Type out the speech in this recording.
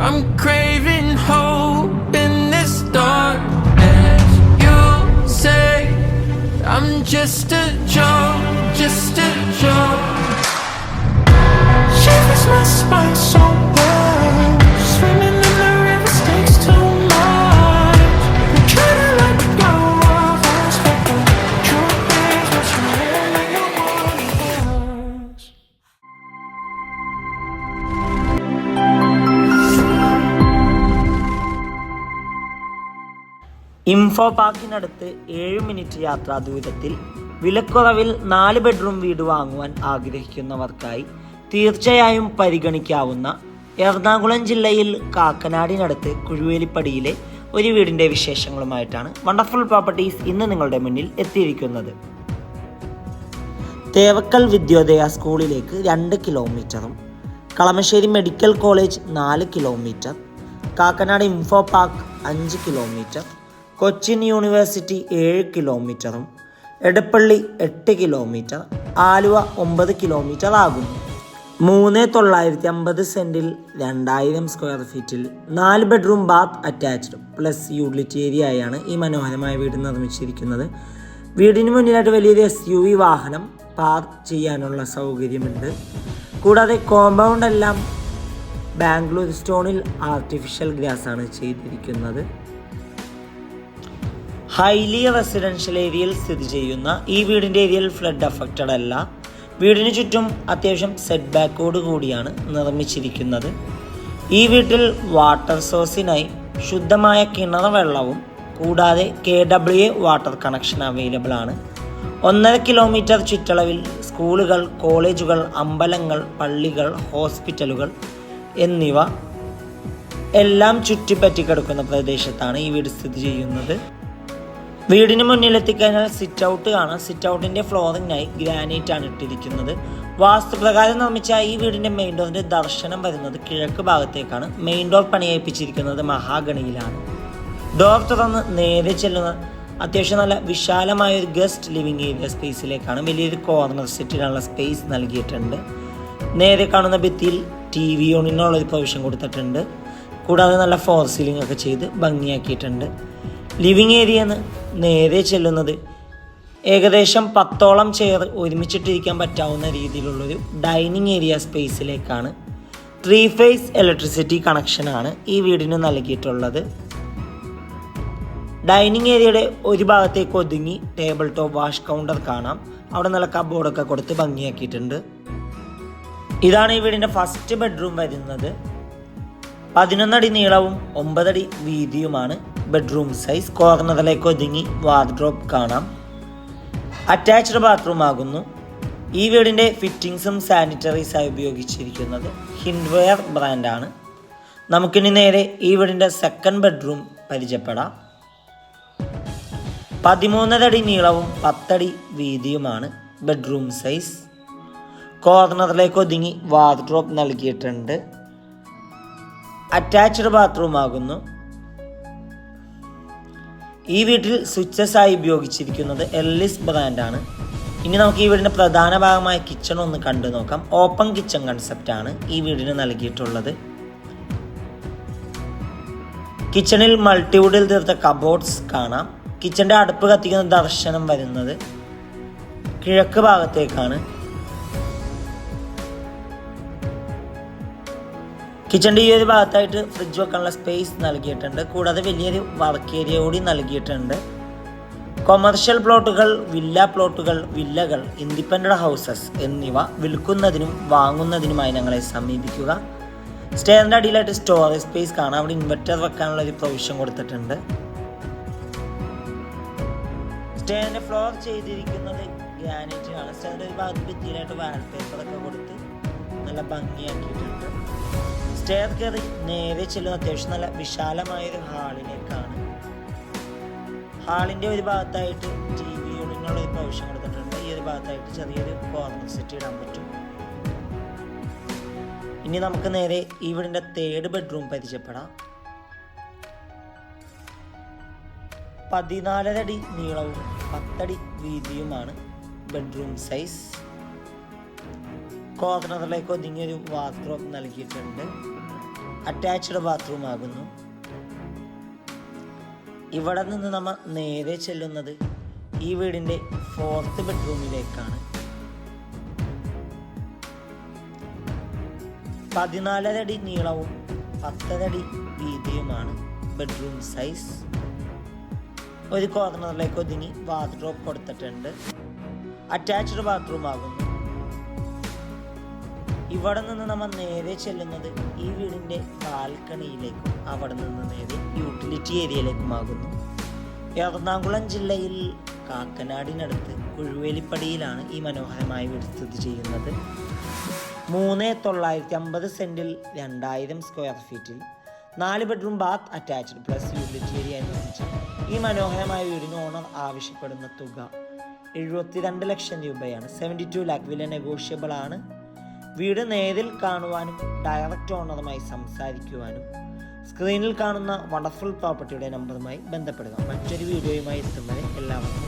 I'm craving hope in this dark darkness. You say I'm just a joke, just a info പാർക്കിനടുത്ത് ഏഴ് minute യാത്രാ ദൂരത്തിൽ വിലക്കുറവിൽ നാല് bedroom വീട് വാങ്ങുവാൻ ആഗ്രഹിക്കുന്നവർക്കായി തീർച്ചയായും പരിഗണിക്കാവുന്ന എറണാകുളം ജില്ലയിൽ കാക്കനാടിനടുത്ത് കുഴുവേലിപ്പടിയിലെ ഒരു വീടിന്റെ വിശേഷങ്ങളുമായിട്ടാണ് വണ്ടർഫുൾ പ്രോപ്പർട്ടീസ് ഇന്ന് നിങ്ങളുടെ മുന്നിൽ എത്തിയിരിക്കുന്നത്. തേവക്കൽ വിദ്യോദയ സ്കൂളിലേക്ക് രണ്ട് കിലോമീറ്ററും കളമശ്ശേരി മെഡിക്കൽ കോളേജ് നാല് കിലോമീറ്റർ കാക്കനാട് ഇൻഫോ പാർക്ക് അഞ്ച് കിലോമീറ്റർ കൊച്ചിൻ യൂണിവേഴ്സിറ്റി ഏഴ് കിലോമീറ്ററും എടപ്പള്ളി എട്ട് കിലോമീറ്റർ ആലുവ ഒമ്പത് കിലോമീറ്റർ ആകും. മൂന്ന് തൊള്ളായിരത്തി അമ്പത് സെന്റിൽ രണ്ടായിരം സ്ക്വയർ ഫീറ്റിൽ നാല് bedroom bath attached. Plus utility area ആയാണ് ഈ മനോഹരമായ വീട് നിർമ്മിച്ചിരിക്കുന്നത്. വീടിന് മുന്നിലായിട്ട് വലിയൊരു എസ് യു വി വാഹനം പാർക്ക് ചെയ്യാനുള്ള സൗകര്യമുണ്ട്. കൂടാതെ കോമ്പൗണ്ട് എല്ലാം ബാംഗ്ലൂർ സ്റ്റോണിൽ ആർട്ടിഫിഷ്യൽ ഗ്രാസ് ആണ് ചെയ്തിരിക്കുന്നത്. ഹൈലി റെസിഡൻഷ്യൽ ഏരിയയിൽ സ്ഥിതി ചെയ്യുന്ന ഈ വീടിന്റെ ഏരിയയിൽ ഫ്ലഡ് അഫക്റ്റഡ് അല്ല. വീടിന് ചുറ്റും അത്യാവശ്യം സെറ്റ് ബാക്കോട് കൂടിയാണ് നിർമ്മിച്ചിരിക്കുന്നത്. ഈ വീട്ടിൽ വാട്ടർ സോഴ്സിനായി ശുദ്ധമായ കിണർ വെള്ളവും കൂടാതെ K W A water connection available ആണ്. ഒന്നര കിലോമീറ്റർ ചുറ്റളവിൽ സ്കൂളുകൾ കോളേജുകൾ അമ്പലങ്ങൾ പള്ളികൾ ഹോസ്പിറ്റലുകൾ എന്നിവ എല്ലാം ചുറ്റിപ്പറ്റി കിടക്കുന്ന പ്രദേശത്താണ് ഈ വീട് സ്ഥിതി ചെയ്യുന്നത്. വീടിന് മുന്നിലെത്തിക്കഴിഞ്ഞാൽ സിറ്റ് ഔട്ട് കാണാം സിറ്റ് ഔട്ടിന്റെ ഫ്ലോറിങ്ങിനായി ഗ്രാനൈറ്റ് ആണ് ഇട്ടിരിക്കുന്നത്. വാസ്തുപ്രകാരം നിർമ്മിച്ച ഈ വീടിന്റെ മെയിൻ ഡോറിന്റെ ദർശനം വരുന്നത് കിഴക്ക് ഭാഗത്തേക്കാണ്. മെയിൻ ഡോർ പണിയേൽപ്പിച്ചിരിക്കുന്നത് മഹാഗണിയിലാണ്. ഡോർ തുറന്ന് നേരെ ചെല്ലുന്ന അത്യാവശ്യം നല്ല വിശാലമായ ഒരു ഗസ്റ്റ് ലിവിംഗ് ഏരിയ സ്പേസിലേക്കാണ് വലിയൊരു കോർണർ സെറ്റിനുള്ള സ്പേസ് നൽകിയിട്ടുണ്ട്. നേരെ കാണുന്ന ഭിത്തിയിൽ ടി വി യൂണിനുള്ള ഒരു പ്രൊവിഷൻ കൊടുത്തിട്ടുണ്ട്. കൂടാതെ നല്ല ഫോർ സീലിംഗ് ഒക്കെ ചെയ്ത് ഭംഗിയാക്കിയിട്ടുണ്ട്. ലിവിങ് ഏരിയ നേരെ ചെല്ലുന്നത്. ഏകദേശം പത്തോളം ചെയർ ഒരുമിച്ചിട്ടിരിക്കാൻ പറ്റാവുന്ന രീതിയിലുള്ളൊരു ഡൈനിങ് ഏരിയ സ്പേസിലേക്കാണ് ത്രീ ഫേസ് ഇലക്ട്രിസിറ്റി കണക്ഷനാണ് ഈ വീടിന് നൽകിയിട്ടുള്ളത്. ഡൈനിങ് ഏരിയയുടെ ഒരു ഭാഗത്തേക്ക് ഒതുങ്ങി ടേബിൾ ടോപ്പ് വാഷ് കൗണ്ടർ കാണാം. അവിടെ നല്ല കബോർഡൊക്കെ കൊടുത്ത് ഭംഗിയാക്കിയിട്ടുണ്ട്. ഇതാണ് ഈ വീടിന്റെ ഫസ്റ്റ് ബെഡ്റൂം വരുന്നത്. പതിനൊന്നടി നീളവും ഒമ്പതടി വീതിയുമാണ്. ബെഡ്റൂം സൈസ് കോർണറിലേക്ക് ഒതുങ്ങി വാർഡ്രോബ് കാണാം. അറ്റാച്ച്ഡ് ബാത്റൂം ആകുന്നു. ഈ വീടിന്റെ ഫിറ്റിങ്സും സാനിറ്ററീസായി ഉപയോഗിച്ചിരിക്കുന്നത് ഹിൻഡ്വെയർ ബ്രാൻഡാണ് നമുക്കിനി നേരെ ഈ വീടിന്റെ സെക്കൻഡ് ബെഡ്റൂം പരിചയപ്പെടാം. പതിമൂന്നരടി നീളവും പത്തടി വീതിയുമാണ് ബെഡ്റൂം സൈസ് കോർണറിലേക്ക് ഒതുങ്ങി വാർഡ്രോബ് നൽകിയിട്ടുണ്ട്. അറ്റാച്ച്ഡ് ബാത്റൂം ആകുന്നു. ഈ വീട്ടിൽ സ്വിച്ചസ് ആയി ഉപയോഗിച്ചിരിക്കുന്നത് എല്ലിസ് ബ്രാൻഡാണ് ഇനി നമുക്ക് ഈ വീടിന്റെ പ്രധാന ഭാഗമായ കിച്ചൺ ഒന്ന് കണ്ടു നോക്കാം. ഓപ്പൺ കിച്ചൺ കൺസെപ്റ്റ് ആണ് ഈ വീടിന് നൽകിയിട്ടുള്ളത്. കിച്ചണിൽ മൾട്ടിവുഡിൽ തീർത്ത കബോർഡ്സ് കാണാം. കിച്ചന്റെ അടുപ്പ് കത്തിക്കുന്ന ദർശനം വരുന്നത് കിഴക്ക് ഭാഗത്തേക്കാണ്. കിച്ചണിന്റെ ഈ ഒരു ഭാഗത്തായിട്ട് ഫ്രിഡ്ജ് വെക്കാനുള്ള സ്പേസ് നൽകിയിട്ടുണ്ട്. കൂടാതെ വലിയൊരു വർക്ക് ഏരിയ കൂടി നൽകിയിട്ടുണ്ട്. കൊമേർഷ്യൽ പ്ലോട്ടുകൾ വില്ല പ്ലോട്ടുകൾ വില്ലകൾ ഇൻഡിപെൻഡന്റ് ഹൗസസ് എന്നിവ വിൽക്കുന്നതിനും വാങ്ങുന്നതിനുമായി ഞങ്ങളെ സമീപിക്കുക. സ്റ്റേറിന്റെ അടിയിലായിട്ട് സ്റ്റോറേജ് സ്പേസ് കാണാം. അവിടെ ഇൻവെർട്ടർ വെക്കാനുള്ള ഒരു പ്രൊവിഷൻ കൊടുത്തിട്ടുണ്ട്. സ്റ്റേറിന്റെ ഫ്ലോർ ചെയ്തിരിക്കുന്നത് ഗ്രാനൈറ്റ് ആണ്. സ്റ്റേറിന്റെ ഒരു ഭാഗത്ത് ഭിത്തിയിലായിട്ട് വാൾപേപ്പറൊക്കെ കൊടുത്ത് നല്ല ഭംഗിയാക്കിയിട്ടുണ്ട്. സ്റ്റെയർ കയറി നേരെ ചെല്ലുന്ന അത്യാവശ്യം നല്ല വിശാലമായ ഒരു ഹാളിലേക്കാണ്. ഹാളിന്റെ ഒരു ഭാഗത്തായിട്ട് ടി വി യൂണിനുള്ള ഒരു പ്രൊവിഷൻ കൊടുത്തിട്ടുണ്ട്. ഈ ഒരു ഭാഗത്തായിട്ട് ചെറിയൊരു കോർണർ സെറ്റ് ഇടാൻ പറ്റും. ഇനി നമുക്ക് നേരെ ഈ വീടിന്റെ തേർഡ് ബെഡ്റൂം പരിചയപ്പെടാം. പതിനാലര അടി നീളവും പത്തടി വീതിയുമാണ് ബെഡ്റൂം സൈസ് കോർണറിലേക്ക് ഒതുങ്ങിയൊരു ബാത്റൂം നൽകിയിട്ടുണ്ട്. അറ്റാച്ച്ഡ് ബാത്റൂം ആകുന്നു. ഇവിടെ നിന്ന് നമ്മൾ നേരെ ചെല്ലുന്നത് ഈ വീടിന്റെ ഫോർത്ത് ബെഡ്റൂമിലേക്കാണ് പതിനാലരടി നീളവും പത്തരടി വീതിയുമാണ് ബെഡ്റൂം സൈസ് ഒരു കോർണറിലേക്ക് ഒതുങ്ങി ബാത്റൂം കൊടുത്തിട്ടുണ്ട്. അറ്റാച്ച്ഡ് ബാത്റൂം ആകുന്നു. ഇവിടെ നിന്ന് നമ്മൾ നേരെ ചെല്ലുന്നത് ഈ വീടിന്റെ ബാൽക്കണിയിലേക്കും അവിടെ നിന്ന് നേരെ യൂട്ടിലിറ്റി ഏരിയയിലേക്കുമാകുന്നു എറണാകുളം ജില്ലയിൽ കാക്കനാടിനടുത്ത് കുഴുവേലിപ്പടിയിലാണ് ഈ മനോഹരമായ വീട് സ്ഥിതി ചെയ്യുന്നത്. മൂന്ന് തൊള്ളായിരത്തി അമ്പത് സെന്റിൽ രണ്ടായിരം സ്ക്വയർ ഫീറ്റിൽ നാല് bedroom bath attached plus utility area എന്ന് വെച്ചാൽ ഈ മനോഹരമായ വീടിന് ഓണർ ആവശ്യപ്പെടുന്ന തുക എഴുപത്തിരണ്ട് ലക്ഷം രൂപയാണ്. സെവന്റി ടു ലാക്ക് വില നെഗോഷ്യബിൾ ആണ്. വീട് നേരിൽ കാണുവാനും ഡയറക്റ്റ് ഓണറുമായി സംസാരിക്കുവാനും സ്ക്രീനിൽ കാണുന്ന വണ്ടർഫുൾ പ്രോപ്പർട്ടിയുടെ നമ്പറുമായി ബന്ധപ്പെടുക. മറ്റൊരു വീഡിയോയുമായി എത്തും എല്ലാവർക്കും